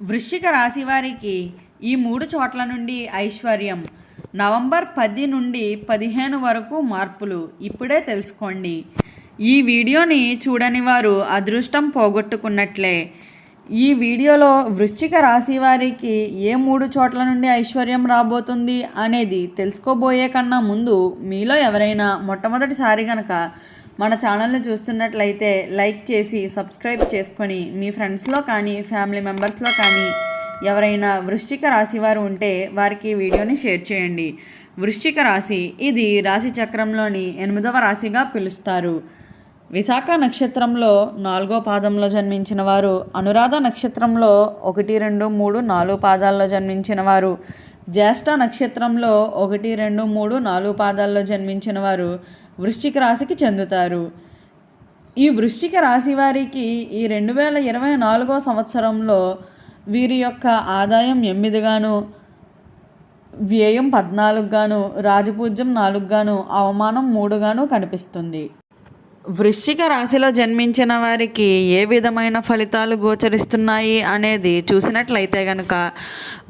వృశ్చిక రాశి వారికి ఈ మూడు చోట్ల నుండి ఐశ్వర్యం. నవంబర్ పది నుండి పదిహేను వరకు మార్పులు. ఇప్పుడే తెలుసుకోండి. ఈ వీడియోని చూడని వారు అదృష్టం పోగొట్టుకున్నట్లే. ఈ వీడియోలో వృశ్చిక రాశి వారికి ఏ మూడు చోట్ల నుండి ఐశ్వర్యం రాబోతుంది అనేది తెలుసుకోబోయే కన్నా ముందు మీలో ఎవరైనా మొట్టమొదటిసారి కనుక మన ఛానల్ని చూస్తున్నట్లయితే లైక్ చేసి సబ్స్క్రైబ్ చేసుకొని మీ ఫ్రెండ్స్లో కానీ ఫ్యామిలీ మెంబర్స్లో కానీ ఎవరైనా వృశ్చిక రాశి వారు ఉంటే వారికి వీడియోని షేర్ చేయండి. వృశ్చిక రాశి ఇది రాశి చక్రంలోని ఎనిమిదవ రాశిగా పిలుస్తారు. విశాఖ నక్షత్రంలో నాలుగో పాదంలో జన్మించిన వారు అనురాధ నక్షత్రంలో ఒకటి రెండు మూడు నాలుగు పాదాల్లో జన్మించిన వారు జ్యేష్ఠ నక్షత్రంలో ఒకటి రెండు మూడు నాలుగు పాదాల్లో జన్మించిన వారు వృశ్చిక రాశికి చెందుతారు. ఈ వృశ్చిక రాశి వారికి ఈ రెండు వేల ఇరవై నాలుగో సంవత్సరంలో వీరి యొక్క ఆదాయం ఎనిమిదిగాను వ్యయం పద్నాలుగుగాను రాజపూజ్యం నాలుగుగాను అవమానం మూడుగాను కనిపిస్తుంది. వృశ్చిక రాశిలో జన్మించిన వారికి ఏ విధమైన ఫలితాలు గోచరిస్తున్నాయి అనేది చూసినట్లయితే కనుక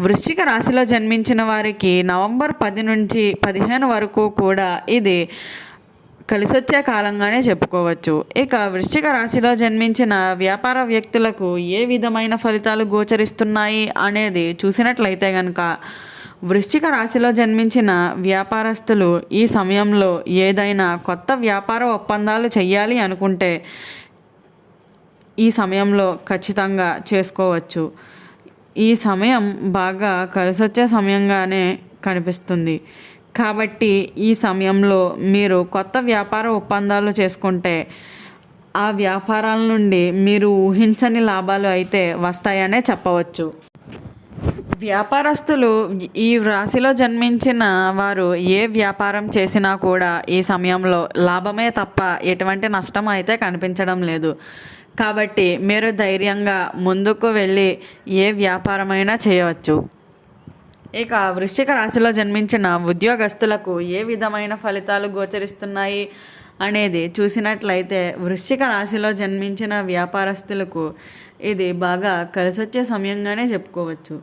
వృశ్చిక రాశిలో జన్మించిన వారికి నవంబర్ పది నుంచి పదిహేను వరకు కూడా ఇది కలిసొచ్చే కాలంగానే చెప్పుకోవచ్చు. ఇక వృశ్చిక రాశిలో జన్మించిన వ్యాపార వ్యక్తులకు ఏ విధమైన ఫలితాలు గోచరిస్తున్నాయి అనేది చూసినట్లయితే కనుక వృశ్చిక రాశిలో జన్మించిన వ్యాపారస్తులు ఈ సమయంలో ఏదైనా కొత్త వ్యాపార ఒప్పందాలు చేయాలి అనుకుంటే ఈ సమయంలో ఖచ్చితంగా చేసుకోవచ్చు. ఈ సమయం బాగా కలిసొచ్చే సమయంగానే కనిపిస్తుంది. కాబట్టి ఈ సమయంలో మీరు కొత్త వ్యాపార ఒప్పందాలు చేసుకుంటే ఆ వ్యాపారాల నుండి మీరు ఊహించని లాభాలు అయితే వస్తాయనే చెప్పవచ్చు. వ్యాపారస్తులు ఈ రాశిలో జన్మించిన వారు ఏ వ్యాపారం చేసినా కూడా ఈ సమయంలో లాభమే తప్ప ఎటువంటి నష్టం అయితే కనిపించడం లేదు. కాబట్టి మీరు ధైర్యంగా ముందుకు వెళ్ళి ఏ వ్యాపారమైనా చేయవచ్చు. ఇక వృశ్చిక రాశిలో జన్మించిన ఉద్యోగస్తులకు ఏ విధమైన ఫలితాలు గోచరిస్తున్నాయి అనేది చూసినట్లయితే వృశ్చిక రాశిలో జన్మించిన వ్యాపారస్తులకు ఇది బాగా కలిసొచ్చే సమయంగానే చెప్పుకోవచ్చు.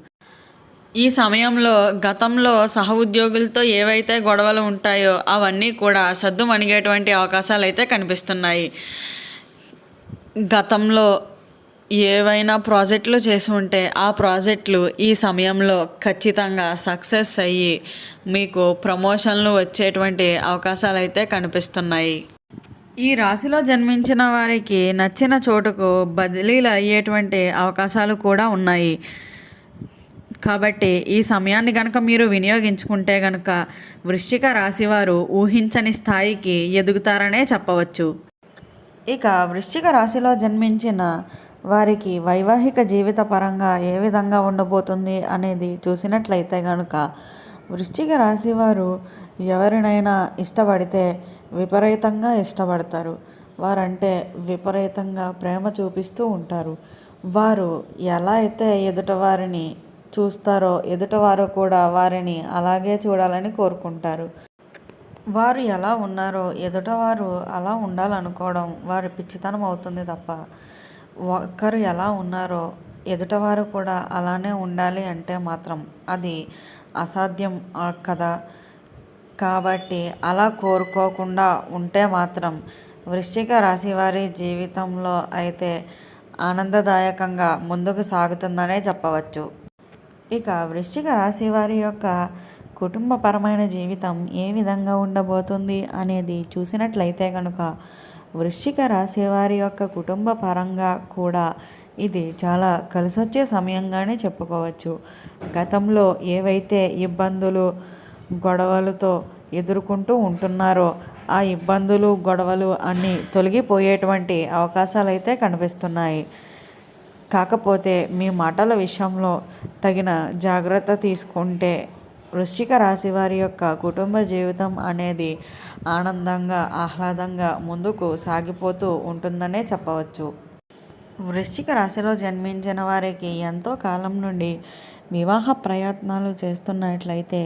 ఈ సమయంలో గతంలో సహ ఉద్యోగులతో ఏవైతే గొడవలు ఉంటాయో అవన్నీ కూడా సద్దు మణిగేటువంటి అవకాశాలు అయితే కనిపిస్తున్నాయి. గతంలో ఏవైనా ప్రాజెక్టులు చేసి ఉంటే ఆ ప్రాజెక్టులు ఈ సమయంలో ఖచ్చితంగా సక్సెస్ అయ్యి మీకు ప్రమోషన్లు వచ్చేటువంటి అవకాశాలు అయితే కనిపిస్తున్నాయి. ఈ రాశిలో జన్మించిన వారికి నచ్చిన చోటుకు బదిలీలు అయ్యేటువంటి అవకాశాలు కూడా ఉన్నాయి. కాబట్టి ఈ సమయాన్ని కనుక మీరు వినియోగించుకుంటే కనుక వృశ్చిక రాశి వారు ఊహించని స్థాయికి ఎదుగుతారనే చెప్పవచ్చు. ఇక వృశ్చిక రాశిలో జన్మించిన వారికి వైవాహిక జీవిత పరంగా ఏ విధంగా ఉండబోతుంది అనేది చూసినట్లయితే కనుక వృశ్చిక రాశి వారు ఎవరినైనా ఇష్టపడితే విపరీతంగా ఇష్టపడతారు. వారంటే విపరీతంగా ప్రేమ చూపిస్తూ ఉంటారు. వారు ఎలా అయితే ఎదుట వారిని చూస్తారో ఎదుటవారు కూడా వారిని అలాగే చూడాలని కోరుకుంటారు. వారు ఎలా ఉన్నారో ఎదుటవారు అలా ఉండాలనుకోవడం వారి పిచ్చితనం అవుతుంది తప్ప ఒక్కరు ఎలా ఉన్నారో ఎదుటవారు కూడా అలానే ఉండాలి అంటే మాత్రం అది అసాధ్యం కదా కాబట్టి అలా కోరుకోకుండా ఉంటే మాత్రం వృశ్చిక రాశి వారి జీవితంలో అయితే ఆనందదాయకంగా ముందుకు సాగుతుందనే చెప్పవచ్చు. ఇక వృశ్చిక రాశి వారి యొక్క కుటుంబపరమైన జీవితం ఏ విధంగా ఉండబోతుంది అనేది చూసినట్లయితే కనుక వృశ్చిక రాశి వారి యొక్క కుటుంబ పరంగా కూడా ఇది చాలా కలిసొచ్చే సమయంగానే చెప్పుకోవచ్చు. గతంలో ఏవైతే ఇబ్బందులు గొడవలతో ఎదుర్కొంటూ ఉంటున్నారో ఆ ఇబ్బందులు గొడవలు అన్నీ తొలగిపోయేటువంటి అవకాశాలు అయితే కనిపిస్తున్నాయి. కాకపోతే మీ మాటల విషయంలో తగిన జాగ్రత్త తీసుకుంటే వృశ్చిక రాశి వారి యొక్క కుటుంబ జీవితం అనేది ఆనందంగా ఆహ్లాదంగా ముందుకు సాగిపోతూ ఉంటుందనే చెప్పవచ్చు. వృశ్చిక రాశిలో జన్మించిన వారికి ఎంతో కాలం నుండి వివాహ ప్రయత్నాలు చేస్తున్నట్లయితే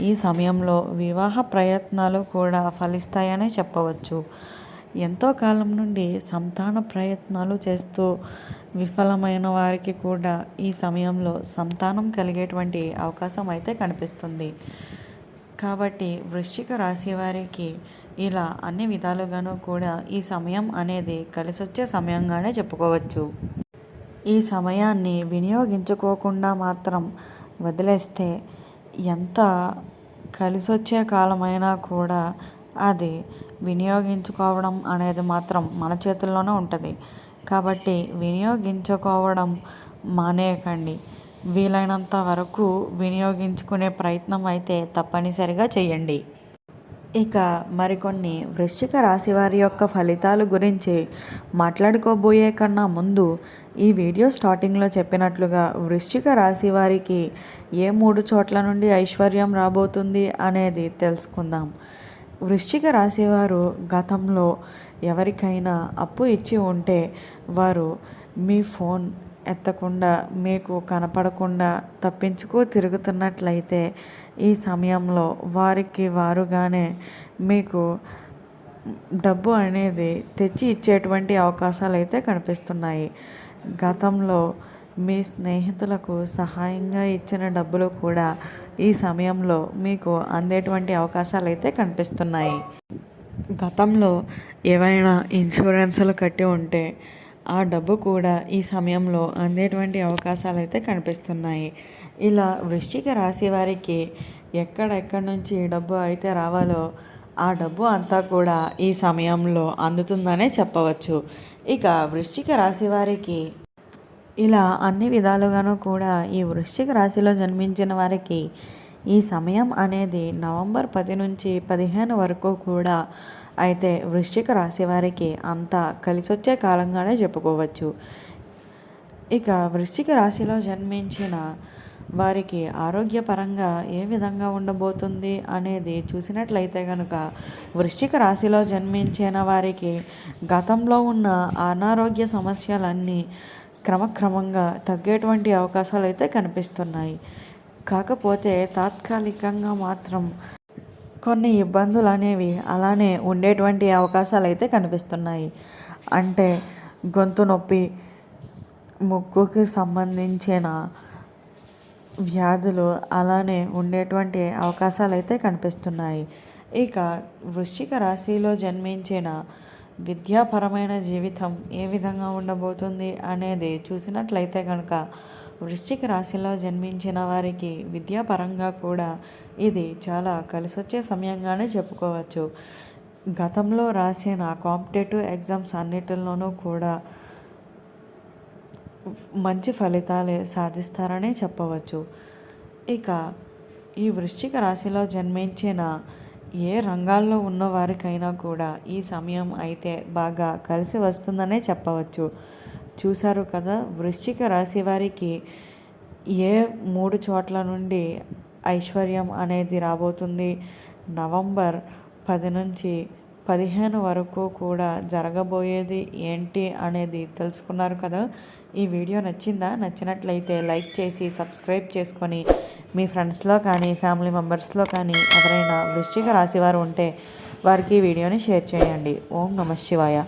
ఈ సమయంలో వివాహ ప్రయత్నాలు కూడా ఫలిస్తాయనే చెప్పవచ్చు. ఎంతో కాలం నుండి సంతాన ప్రయత్నాలు చేస్తూ విఫలమైన వారికి కూడా ఈ సమయంలో సంతానం కలిగేటువంటి అవకాశం అయితే కనిపిస్తుంది. కాబట్టి వృశ్చిక రాశి వారికి ఇలా అన్ని విధాలుగాను కూడా ఈ సమయం అనేది కలిసొచ్చే సమయంగానే చెప్పుకోవచ్చు. ఈ సమయాన్ని వినియోగించుకోకుండా మాత్రం వదిలేస్తే ఎంత కలిసొచ్చే కాలమైనా కూడా అది వినియోగించుకోవడం అనేది మాత్రం మన చేతుల్లోనే ఉంటుంది. కాబట్టి వినియోగించుకోవడం మానేయకండి. వీలైనంత వరకు వినియోగించుకునే ప్రయత్నం అయితే తప్పనిసరిగా చేయండి. ఇక మరికొన్ని వృశ్చిక రాశి వారి యొక్క ఫలితాలు గురించి మాట్లాడుకోబోయే కన్నా ముందు ఈ వీడియో స్టార్టింగ్లో చెప్పినట్లుగా వృశ్చిక రాశి వారికి ఏ మూడు చోట్ల నుండి ఐశ్వర్యం రాబోతుంది అనేది తెలుసుకుందాం. వృశ్చిక రాసేవారు గతంలో ఎవరికైనా అప్పు ఇచ్చి ఉంటే వారు మీ ఫోన్ ఎత్తకుండా మీకు కనపడకుండా తప్పించుకు తిరుగుతున్నట్లయితే ఈ సమయంలో వారికి వారుగానే మీకు డబ్బు అనేది తెచ్చి ఇచ్చేటువంటి అవకాశాలు అయితే కనిపిస్తున్నాయి. గతంలో మీ స్నేహితులకు సహాయంగా ఇచ్చిన డబ్బులు కూడా ఈ సమయంలో మీకు అందేటువంటి అవకాశాలు అయితే కనిపిస్తున్నాయి. గతంలో ఏవైనా ఇన్సూరెన్సులు కట్టి ఉంటే ఆ డబ్బు కూడా ఈ సమయంలో అందేటువంటి అవకాశాలు అయితే కనిపిస్తున్నాయి. ఇలా వృశ్చిక రాశి వారికి ఎక్కడెక్కడి నుంచి డబ్బు అయితే రావాలో ఆ డబ్బు అంతా కూడా ఈ సమయంలో అందుతుందనే చెప్పవచ్చు. ఇక వృశ్చిక రాశి వారికి ఇలా అన్ని విధాలుగాను కూడా ఈ వృశ్చిక రాశిలో జన్మించిన వారికి ఈ సమయం అనేది నవంబర్ పది నుంచి పదిహేను వరకు కూడా అయితే వృశ్చిక రాశి వారికి అంతా కలిసొచ్చే కాలంగానే చెప్పుకోవచ్చు. ఇక వృశ్చిక రాశిలో జన్మించిన వారికి ఆరోగ్యపరంగా ఏ విధంగా ఉండబోతుంది అనేది చూసినట్లయితే కనుక వృశ్చిక రాశిలో జన్మించిన వారికి గతంలో ఉన్న అనారోగ్య సమస్యలన్నీ క్రమక్రమంగా తగ్గేటువంటి అవకాశాలు అయితే కనిపిస్తున్నాయి. కాకపోతే తాత్కాలికంగా మాత్రం కొన్ని ఇబ్బందులు అనేవి అలానే ఉండేటువంటి అవకాశాలు అయితే కనిపిస్తున్నాయి. అంటే గొంతు నొప్పి ముక్కుకి సంబంధించిన వ్యాధులు అలానే ఉండేటువంటి అవకాశాలు అయితే కనిపిస్తున్నాయి. ఇక వృశ్చిక రాశిలో జన్మించిన విద్యాపరమైన జీవితం ఏ విధంగా ఉండబోతుంది అనేది చూసినట్లయితే కనుక వృశ్చిక రాశిలో జన్మించిన వారికి విద్యాపరంగా కూడా ఇది చాలా కలిసొచ్చే సమయంగానే చెప్పుకోవచ్చు. గతంలో రాసిన కాంపిటేటివ్ ఎగ్జామ్స్ అన్నిటిలోనూ కూడా మంచి ఫలితాలే సాధిస్తారనే చెప్పవచ్చు. ఇక ఈ వృశ్చిక రాశిలో జన్మించిన ఏ రంగాల్లో ఉన్నవారికైనా కూడా ఈ సమయం అయితే బాగా కలిసి వస్తుందనే చెప్పవచ్చు. చూశారు కదా వృశ్చిక రాశి వారికి ఏ మూడు చోట్ల నుండి ఐశ్వర్యం అనేది రాబోతుంది? నవంబర్ పది నుంచి పదిహేను వరకు కూడా జరగబోయేది ఏంటి అనేది తెలుసుకున్నారు కదా. ఈ వీడియో నచ్చిందా? నచ్చినట్లయితే లైక్ చేసి సబ్స్క్రైబ్ చేసుకొని మీ ఫ్రెండ్స్లో కానీ ఫ్యామిలీ మెంబర్స్లో కానీ ఎవరైనా వృశ్చిక రాశి వారు ఉంటే వారికి ఈ వీడియోని షేర్ చేయండి. ఓం నమ శివాయ.